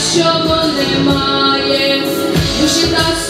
кращого немає, душі та